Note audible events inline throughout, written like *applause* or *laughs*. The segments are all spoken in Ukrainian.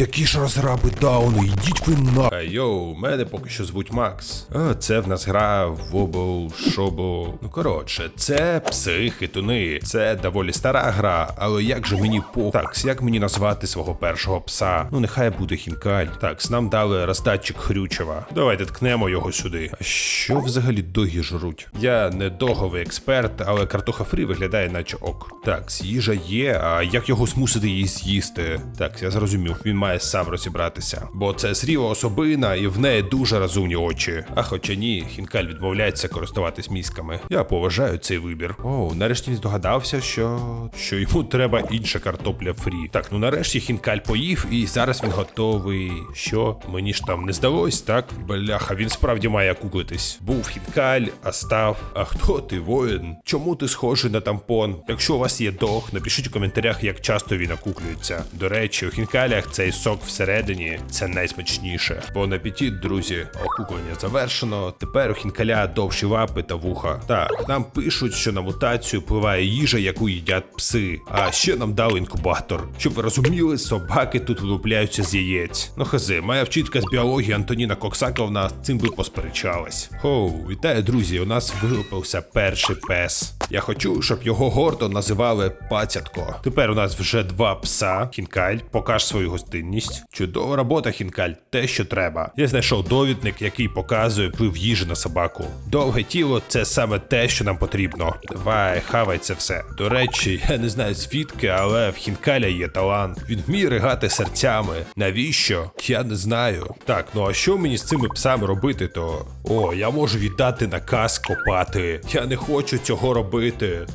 Які ж розраби дауну, йдіть ви на. А, йоу, мене поки що звуть Макс. А, це в нас гра Вобл, Шобл. Ну коротше, це пси хитуни. Це доволі стара гра, але як же мені по. Так, як мені назвати свого першого пса? Ну нехай буде хінкаль. Так, нам дали роздатчик Хрючева. Давайте ткнемо його сюди. А що взагалі доги жруть? Я не договий експерт, але картоха фрі виглядає, наче ок. Так, їжа є, а як його змусити її з'їсти? Так, я зрозумів, він має сам розібратися. Бо це зріла особина, і в неї дуже розумні очі. А хоча ні, хінкаль відмовляється користуватись мізками. Я поважаю цей вибір. О, нарешті здогадався, що. що йому треба інша картопля фрі. Так, ну нарешті хінкаль поїв, і зараз він готовий. Що? Мені ж там не здалось, так? Бляха, він справді має куклитись. Був хінкаль, а став. А хто ти, воїн? Чому ти схожий на тампон? Якщо у вас є дог, напишіть у коментарях, як часто він окуклюється. До речі, у хінкалях цей сок всередині це найсмачніше. Бон апетит, друзі, окуклення завершено. Тепер у хінкаля довші лапи та вуха. Так, нам пишуть, що на мутацію впливає їжа, яку їдять пси. А ще нам дали інкубатор. Щоб ви розуміли, собаки тут вилупляються з яєць. Ну хази, моя вчителька з біології Антоніна Коксаковна цим би посперечалась. Хоу, вітаю, друзі! У нас вилупився перший пес. Я хочу, щоб його гордо називали пацятко. Тепер у нас вже два пса. Хінкаль, покаж свою гостинність. Чудова робота, Хінкаль, те, що треба. Я знайшов довідник, який показує вплив їжі на собаку. Довге тіло це саме те, що нам потрібно. Давай, хавай це все. До речі, я не знаю звідки, але в Хінкаля є талант. Він вміє ригати серцями. Навіщо? Я не знаю. Так, ну а що мені з цими псами робити, то. О, я можу віддати наказ копати. Я не хочу цього робити.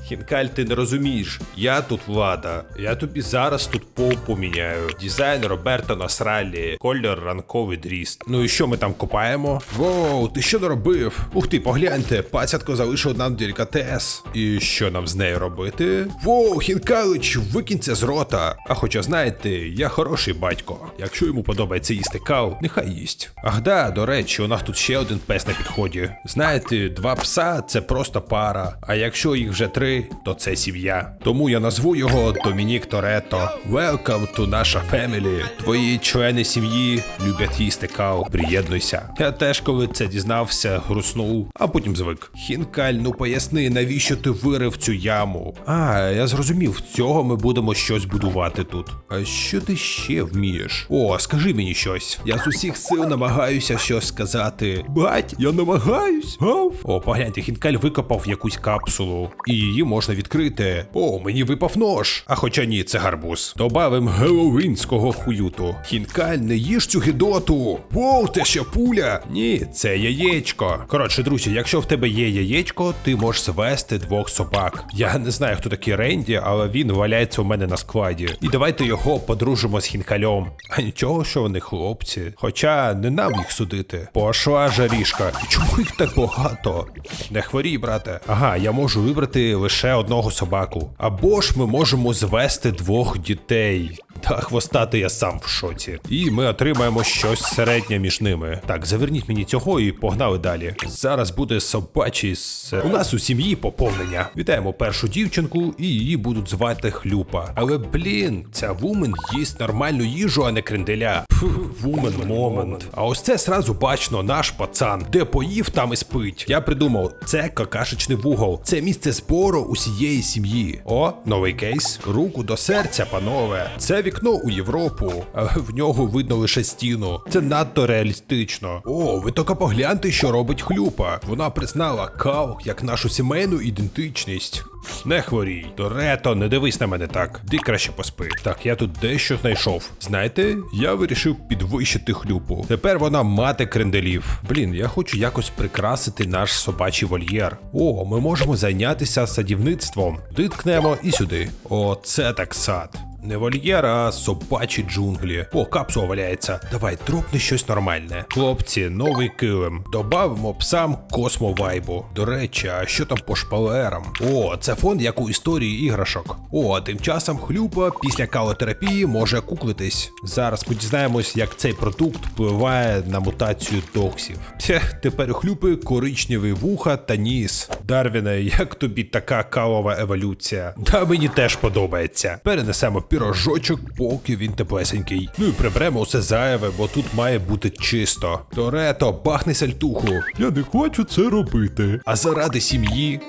Хінкаль, ти не розумієш. Я тут влада. Я тобі зараз тут пол поміняю. Дизайн Роберта Насраллі, колір ранковий дріст. Ну і що ми там копаємо? Воу, ти що наробив? Ух ти, погляньте, пацятко залишив нам делікатес. І що нам з нею робити? Воу, Хінкалич, викинь це з рота. А хоча знаєте, я хороший батько. Якщо йому подобається їсти кал, нехай їсть. Ах да, до речі, у нас тут ще один пес на підході. Знаєте, два пса це просто пара. А якщо їх вже три, то це сім'я. Тому я назву його Домінік Торетто. Welcome to наша family. Твої члени сім'ї люблять їсти кал. Приєднуйся. Я теж, коли це дізнався, груснув, а потім звик. Хінкаль, ну поясни, навіщо ти вирив цю яму? А, я зрозумів, цього ми будемо щось будувати тут. А що ти ще вмієш? О, скажи мені щось. Я з усіх сил намагаюся щось сказати. Бать, я намагаюсь. Гав. О, погляньте, хінкаль викопав якусь капсулу, і її можна відкрити. О, мені випав нож. А хоча ні, це гарбуз. Добавим геловінського хуюту. Хінкаль, не їж цю гідоту. Воу, це ще пуля. Ні, це яєчко. Коротше, друзі, якщо в тебе є яєчко, ти можеш звести двох собак. Я не знаю, хто такий Ренді, але він валяється у мене на складі. І давайте його подружимо з хінкальом. А нічого, що вони хлопці. Хоча не нам їх судити. Пошла жарішка. Чому їх так багато? Не хворій, брате. Ага, я можу вибрати лише одного собаку. Або ж ми можемо звести двох дітей. Та хвостати я сам в шоці. І ми отримаємо щось середнє між ними. Так, заверніть мені цього і погнали далі. Зараз буде собачий с... У нас у сім'ї поповнення. Вітаємо першу дівчинку, і її будуть звати Хлюпа. Але блін, ця вумен їсть нормальну їжу, а не кренделя. Фу, вумен момент. А ось це сразу бачно, наш пацан. Де поїв, там і спить. Я придумав, це какашечний вугол. Це місце збору усієї сім'ї. О, новий кейс. Руку до серця, панове. Це вікно у Європу, а в нього видно лише стіну. Це надто реалістично. О, ви тільки погляньте, що робить хлюпа. Вона признала кал як нашу сімейну ідентичність. Не хворій. Дорето, не дивись на мене так. Ти краще поспи. Так, я тут дещо знайшов. Знаєте, я вирішив підвищити хлюпу. Тепер вона мати кренделів. Блін, я хочу якось прикрасити наш собачий вольєр. О, ми можемо зайнятися садівництвом. Диткнемо і сюди. О, це так сад. Не вольєр, а собачі джунглі. О, капсула валяється. Давай, дропни щось нормальне. Хлопці, новий килим. Добавимо псам космовайбу. До речі, а що там по шпалерам? О, це фон як у історії іграшок. О, а тим часом хлюпа після калотерапії може куклитись. Зараз ми дізнаємось, як цей продукт впливає на мутацію доксів. Тех, тепер хлюпи коричневі вуха та ніс. Дарвіне, як тобі така кавова еволюція? Та мені теж подобається. Перенесемо пірожочок, поки він теплесенький. Ну і приберемо усе зайве, бо тут має бути чисто. Торето, бахни сальтуху. Я не хочу це робити. А заради сім'ї.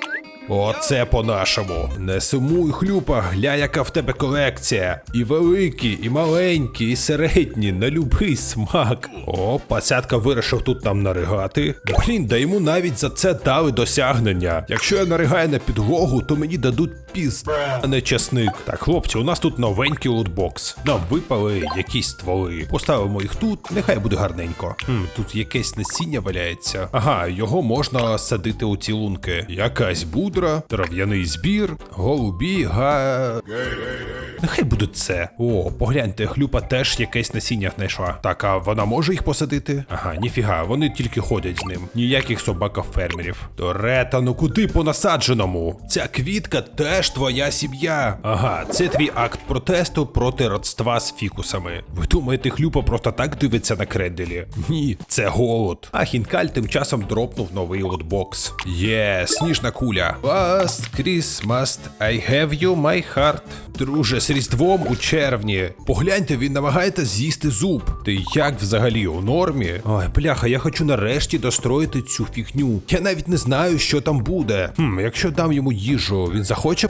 Оце по-нашому. Не сумуй, хлюпа, гля, яка в тебе колекція. І великі, і маленькі, і середні, на любий смак. О, пацятка вирішив тут нам наригати. Блін, да йому навіть за це дали досягнення. Якщо я наригаю на підлогу, то мені дадуть піз, а не часник. Так, хлопці, у нас тут новенький лутбокс. Нам випали якісь стволи. Поставимо їх тут, нехай буде гарненько. Хм, тут якесь насіння валяється. Ага, його можна садити у ці лунки. Якась будра, трав'яний збір, голубі, га. Нехай будуть це. О, погляньте, хлюпа теж якесь насіння знайшла. Так, а вона може їх посадити? Ага, ніфіга, вони тільки ходять з ним. Ніяких собаков-фермерів. Торета, ну куди по насадженому? Ця квітка теж твоя сім'я. Ага, це твій акт протесту проти родства з фікусами. Ви думаєте, хлюпа просто так дивиться на кренделі? Ні, це голод. А хінкаль тим часом дропнув новий лотбокс. Є, сніжна куля. Last Christmas, I have you, my heart. Друже, Різдвом у червні. Погляньте, він намагається з'їсти зуб. Ти як взагалі у нормі? Ой, бляха, я хочу нарешті достроїти цю фігню. Я навіть не знаю, що там буде. Хм, якщо дам йому їжу, він захоче.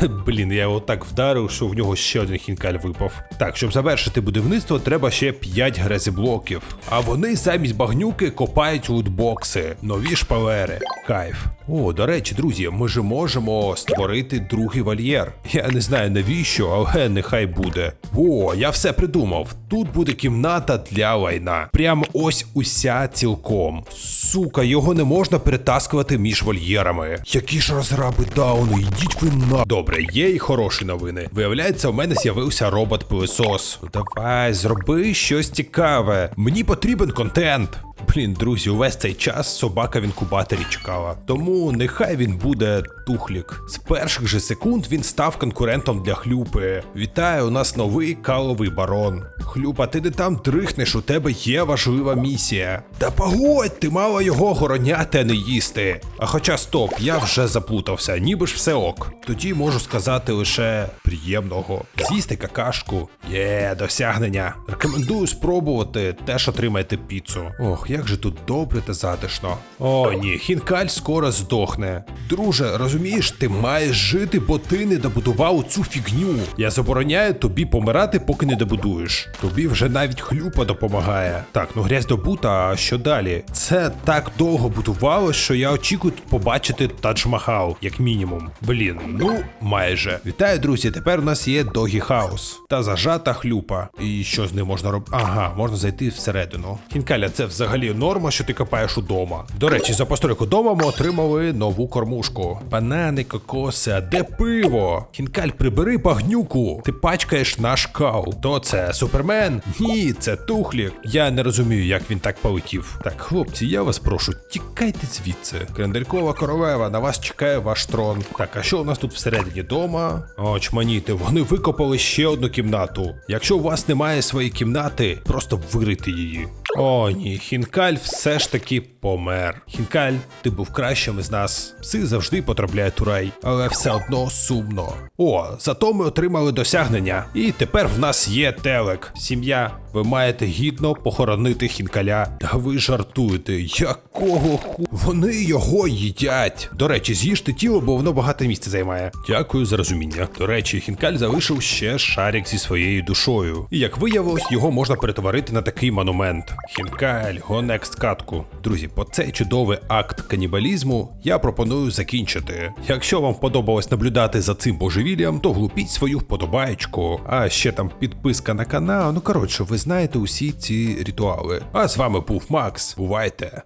*laughs* Блін, я його так вдарив, що в нього ще один хінкаль випав. Так, щоб завершити будівництво, треба ще 5 грязеблоків. А вони замість багнюки копають лутбокси, нові шпалери. Кайф. О, до речі, друзі, ми ж можемо створити другий вольєр. Я не знаю навіщо, але нехай буде. О, я все придумав. Тут буде кімната для лайна. Прямо ось уся цілком. Сука, його не можна перетаскувати між вольєрами. Які ж розраби дауни, йдіть ви на. Добре, є і хороші новини. Виявляється, у мене з'явився робот-пилисос. Ну давай, зроби щось цікаве. Мені потрібен контент. Блін, друзі, увесь цей час собака в інкубаторі чекала. Тому нехай він буде тухлік. З перших же секунд він став конкурентом для хлюпи. Вітаю, у нас новий каловий барон. Хлюпа, ти не там дрихнеш, у тебе є важлива місія. Та погодь, ти мала його гороняти, а не їсти. А хоча стоп, я вже заплутався, ніби ж все ок. Тоді можу сказати лише приємного. З'їсти какашку. Є, досягнення. Рекомендую спробувати, теж отримайте піцу. Ох, як же тут добре та затишно. О, ні, хінкаль скоро здохне. Друже, розумієш, ти маєш жити, бо ти не добудував цю фігню. Я забороняю тобі помирати, поки не добудуєш. Тобі вже навіть хлюпа допомагає. Так, ну грязь добута, а що далі? Це так довго будувалось, що я очікую тут побачити Тадж-Махал, як мінімум. Блін, ну майже. Вітаю, друзі. Тепер у нас є Догі Хаус та зажата хлюпа. І що з ним можна робити? Ага, можна зайти всередину. Хінкаля, це взагалі норма, що ти копаєш удома. До речі, за постройку дома ми отримали нову кормушку. Банани, кокоси, а де пиво? Хінкаль, прибери багнюку. Ти пачкаєш наш кал. То це супермен? Ні, це тухлік. Я не розумію, як він так полетів. Так, хлопці, я вас прошу, тікайте звідси. Кренделькова королева, на вас чекає ваш трон. Так, а що у нас тут всередині дома? О, чманіти, вони викопали ще одну кімнату. Якщо у вас немає своєї кімнати, просто вирити її. О, ні, Хінкаль все ж таки помер. Хінкаль, ти був кращим із нас. Пси завжди потрапляють у рай, але все одно сумно. О, зато ми отримали досягнення. І тепер в нас є телек. Сім'я, ви маєте гідно похоронити хінкаля. Та ви жартуєте, якого ху. Вони його їдять. До речі, з'їжте тіло, бо воно багато місця займає. Дякую за розуміння. До речі, хінкаль залишив ще шарик зі своєю душою. І як виявилось, його можна перетворити на такий монумент. Хінкаль, Гонекст катку. Друзі, по цей чудовий акт канібалізму я пропоную закінчити. Якщо вам подобалось наблюдати за цим божевіллям, то глупіть свою вподобаєчку. А ще там підписка на канал. Ну коротше, ви знаєте усі ці ритуали. А з вами був Макс. Бувайте!